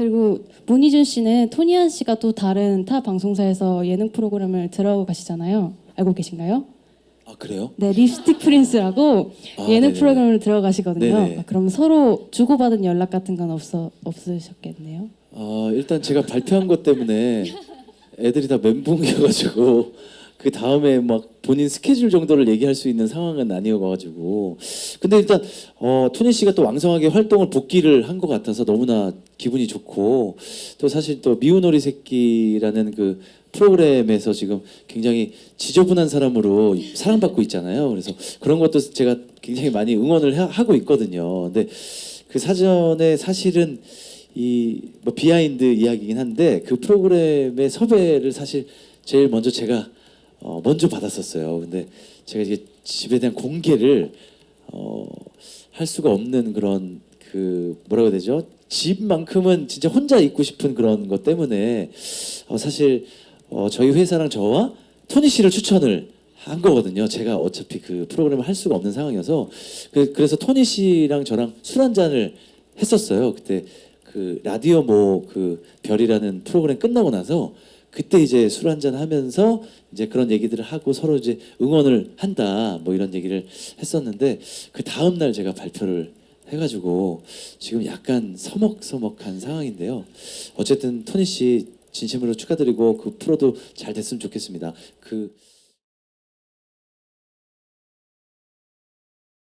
그리고 문희준 씨는 토니안 씨가 또 다른 타 방송사에서 예능 프로그램을 들어가시잖아요. 알고 계신가요? 아 그래요? 네, 립스틱 프린스라고 아, 예능 네네. 프로그램을 들어가시거든요. 네네. 아, 그럼 서로 주고받은 연락 같은 건 없어 없으셨겠네요. 어, 일단 제가 발표한 것 때문에 애들이 다 멘붕이어가지고 그 다음에 막 본인 스케줄 정도를 얘기할 수 있는 상황은 아니어가지고 근데 일단 어, 토니 씨가 또 왕성하게 활동을 복귀를 한 것 같아서 너무나 기분이 좋고 또 사실 또 미운 오리 새끼라는 그 프로그램에서 지금 굉장히 지저분한 사람으로 사랑받고 있잖아요. 그래서 그런 것도 제가 굉장히 많이 응원을 하- 하고 있거든요. 근데 그 사전에 사실은 이 뭐 비하인드 이야기긴 한데 그 프로그램의 섭외를 사실 제일 먼저 제가 어 먼저 받았었어요. 근데 제가 이게 집에 대한 공개를 어 할 수가 없는 그런 그 뭐라고 해야 되죠? 집만큼은 진짜 혼자 있고 싶은 그런 것 때문에 어 사실 어 저희 회사랑 저와 토니 씨를 추천을 한 거거든요. 제가 어차피 그 프로그램을 할 수가 없는 상황이어서 그, 그래서 토니 씨랑 저랑 술 한 잔을 했었어요. 그때 그 라디오 뭐 그 별이라는 프로그램 끝나고 나서 그때 이제 술 한잔 하면서 이제 그런 얘기들을 하고 서로 이제 응원을 한다 뭐 이런 얘기를 했었는데 그 다음 날 제가 발표를 해가지고 지금 약간 서먹서먹한 상황인데요. 어쨌든 토니 씨 진심으로 축하드리고 그 프로도 잘 됐으면 좋겠습니다. 그